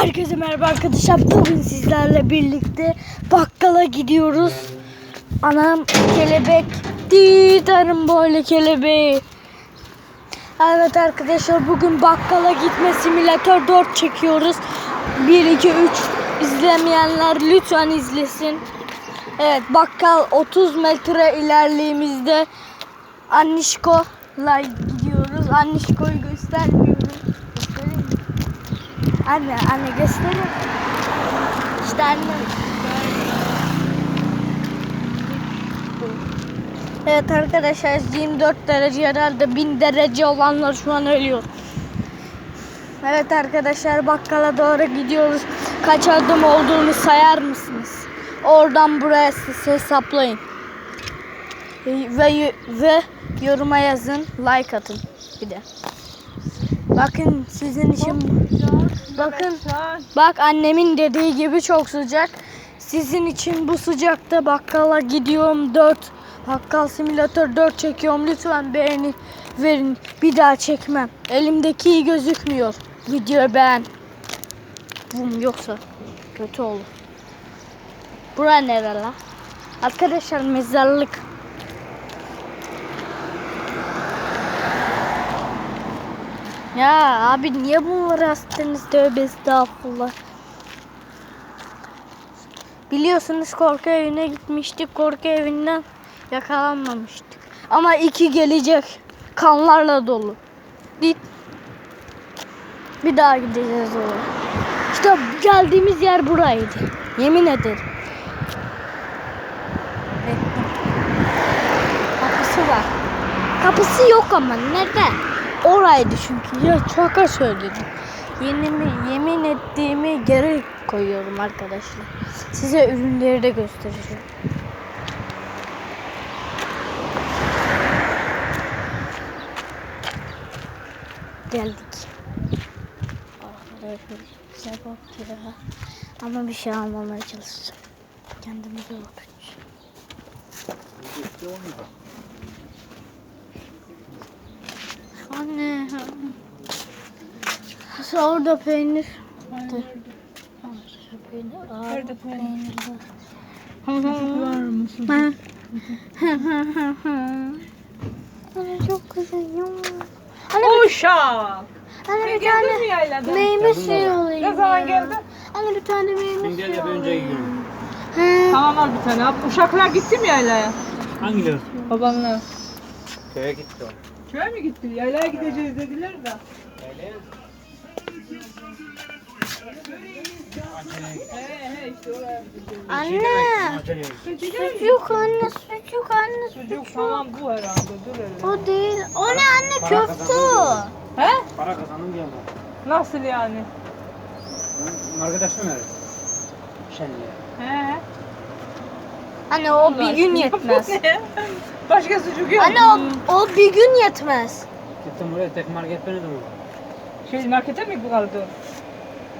Herkese merhaba arkadaşlar. Bugün sizlerle birlikte bakkala gidiyoruz. Anam kelebek. Didarım böyle kelebeği. Evet arkadaşlar bugün bakkala gitme simülatör 4 çekiyoruz. 1 2 3 izlemeyenler lütfen izlesin. Evet bakkal 30 metre ilerliğimizde Annişko'la gidiyoruz. Annişko'yu göstermiyorum. Anne, anne gösterin. İşte anne. Evet arkadaşlar 24 derece herhalde 1000 derece olanlar şu an ölüyor. Evet arkadaşlar bakkala doğru gidiyoruz. Kaç adım olduğunu sayar mısınız? Oradan buraya siz hesaplayın. Ve, ve yoruma yazın, like atın bir de. Bakın sizin için bakın bak annemin dediği gibi çok sıcak. Sizin için bu sıcakta bakkala gidiyorum 4 bakkal simülatör 4 çekiyorum. Lütfen beğeni verin. Bir daha çekmem. Elimdeki iyi gözükmüyor. Videoyu beğen. Bum yoksa kötü olur. Bura nere la? Arkadaşlar mezarlık. Ya abi niye bunları astınız tövbe estağfurullah. Biliyorsunuz korku evine gitmiştik. Korku evinden yakalanmamıştık. Ama iki gelecek. Kanlarla dolu. Git. Bir daha gideceğiz oraya. İşte geldiğimiz yer buraydı. Yemin ederim. Kapısı var. Kapısı yok ama nerede? Oraydı çünkü. Ya şaka söyledim. Yenimi, yemin ettiğimi geri koyuyorum arkadaşlar. Size ürünleri de göstereceğim. Geldik. Arkadaşlar size bakıyor. Ama bir şey almamaya çalışacağım. Kendimize bakacağız. Anne. Orada peynir. Dur. Peynir. Aa, Nerede peynir? Var mısın? Anne çok güzel ya. Anne, bir- Uşak! anne bir mi tane yayladan? meyve suyu alayım Ne zaman ya. geldin? Anne bir tane meyve gel suyu alayım. yiyorum. He. Tamam al bir tane. Uşaklar gitti mi yaylaya? Hangileri? Babanla. Köye gitti o. Köye mi gitti? Yaylaya gideceğiz dediler de. Gideceğiz. Anne. Sucuk anne sucuk anne Çocuk sucuk. tamam bu herhalde. Dur hele. O değil. O ne anne köfte o. He? Para kazandım diye Nasıl yani? arkadaşım nerede? Şenliğe. He. Anne o bir gün yetmez. Başka sucuk yok. Anne o, o bir gün yetmez. Gittim buraya tek market benim ama. Şey markete mi kaldın?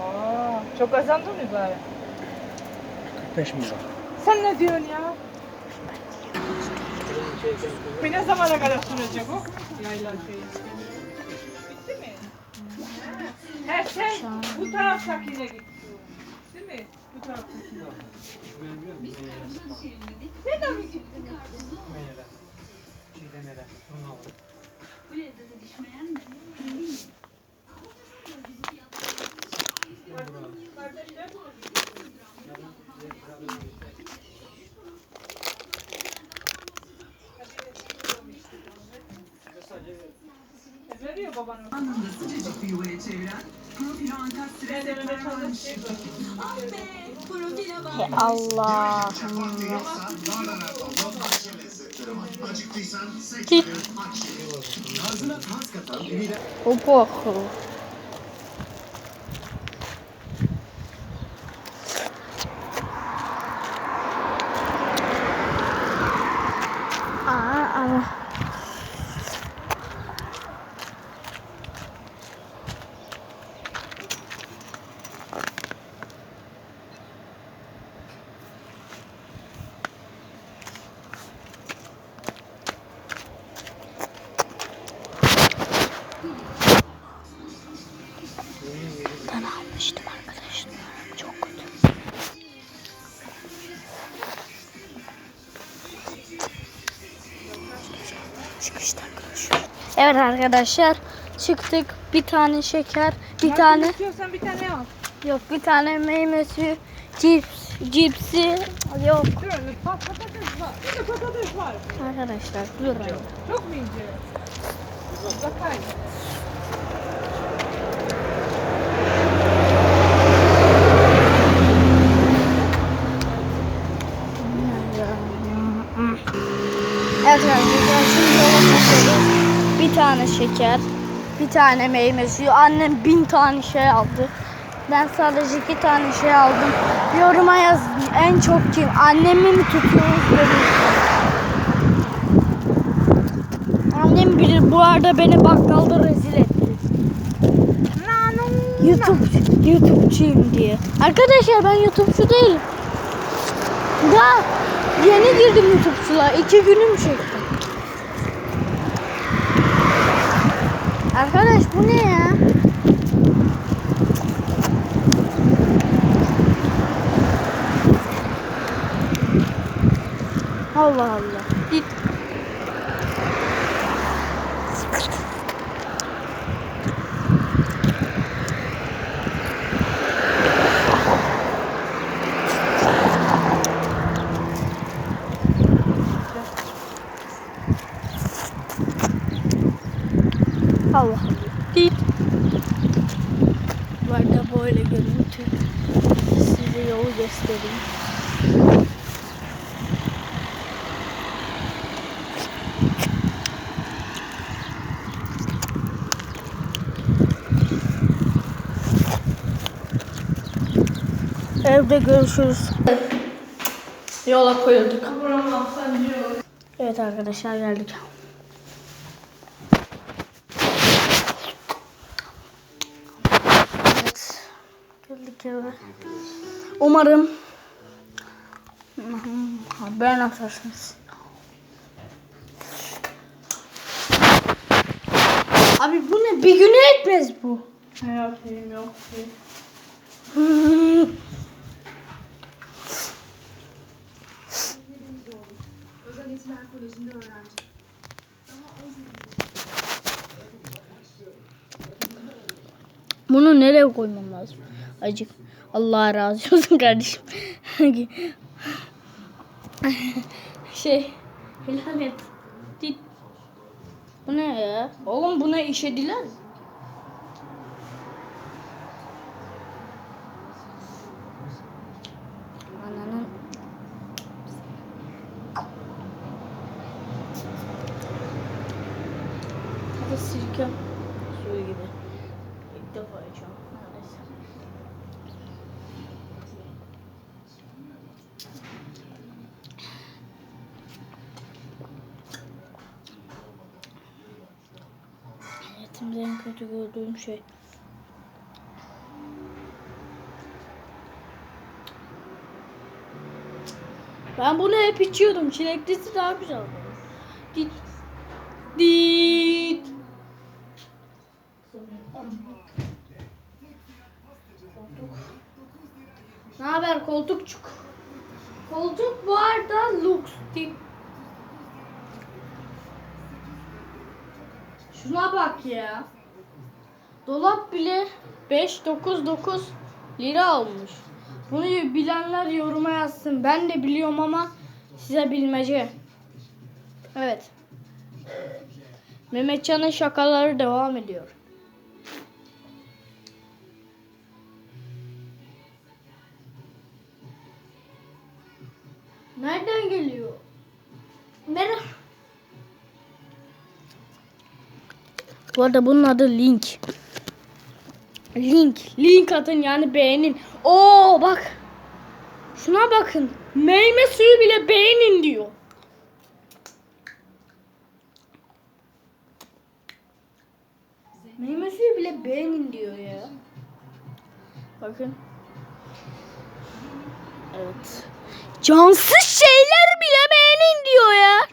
Aa, çok kazandın mı bari? 45 milyon. Sen ne diyorsun ya? Bir ne zamana kadar sürecek o? Yayla şeyi. Bitti mi? He sen bu taraftakine git. Değil mi? Bu taraftakine. Veriyor. Anında sıcacık bir yuvaya çeviren Profilo Ankastre Ben de böyle çalışayım. Allah'ım. Git. O porco. Aa, Evet arkadaşlar çıktık. Bir tane şeker, bir Nasıl tane istiyorsan bir tane al. yok bir tane meyve suyu, cips, cipsi yok pat- patates var. Bir de patates var. arkadaşlar. Dur. Çok mu ince? Bakayım. Evet arkadaşlar şimdi yola çıkıyoruz. Bir tane şeker, bir tane meyve suyu. Annem bin tane şey aldı. Ben sadece iki tane şey aldım. Yoruma yazın en çok kim? Annemi mi tutuyoruz beni? Annem bilir bu arada beni bakkalda rezil etti. YouTube YouTube'cuyum diye. Arkadaşlar ben YouTube'cu değilim. Daha yeni girdim YouTube'çuluğa. İki günüm çekti. Arkadaş bu ne ya? Allah Allah. Git. Arada böyle görüntü. Size yolu göstereyim. Evde görüşürüz. Yola koyulduk. Evet arkadaşlar geldik. Evet. Eve. Umarım haber atarsınız. Abi bu ne? Bir güne etmez bu. Ne yapayım yok ki. Bunu nereye koymam lazım? Acık. Allah razı olsun kardeşim. şey. Helal et. Bu ne ya? Oğlum buna işediler. Ananın. Hadi sirke Hayatımda en kötü gördüğüm şey. Ben bunu hep içiyordum. Çileklisi daha güzel. Dit. Dit. Ne haber koltukçuk? Koltuk bu arada lux tip. Şuna bak ya. Dolap bile 5.99 lira olmuş. Bunu bilenler yoruma yazsın. Ben de biliyorum ama size bilmece. Evet. Mehmetcan'ın şakaları devam ediyor. Nereden geliyor? Merhaba. Bu arada bunun adı Link. Link. Link atın yani beğenin. Oo bak. Şuna bakın. Meyve suyu bile beğenin diyor. Meyve suyu bile beğenin diyor ya. Bakın. Evet. Cansız şeyler bile beğenin diyor ya.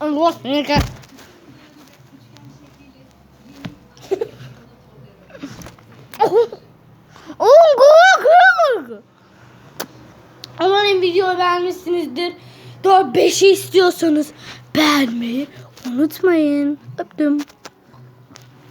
Allah seni kah- Oğlum korku korku. Umarım videoyu beğenmişsinizdir. 4 5'i istiyorsanız beğenmeyi unutmayın. Öptüm.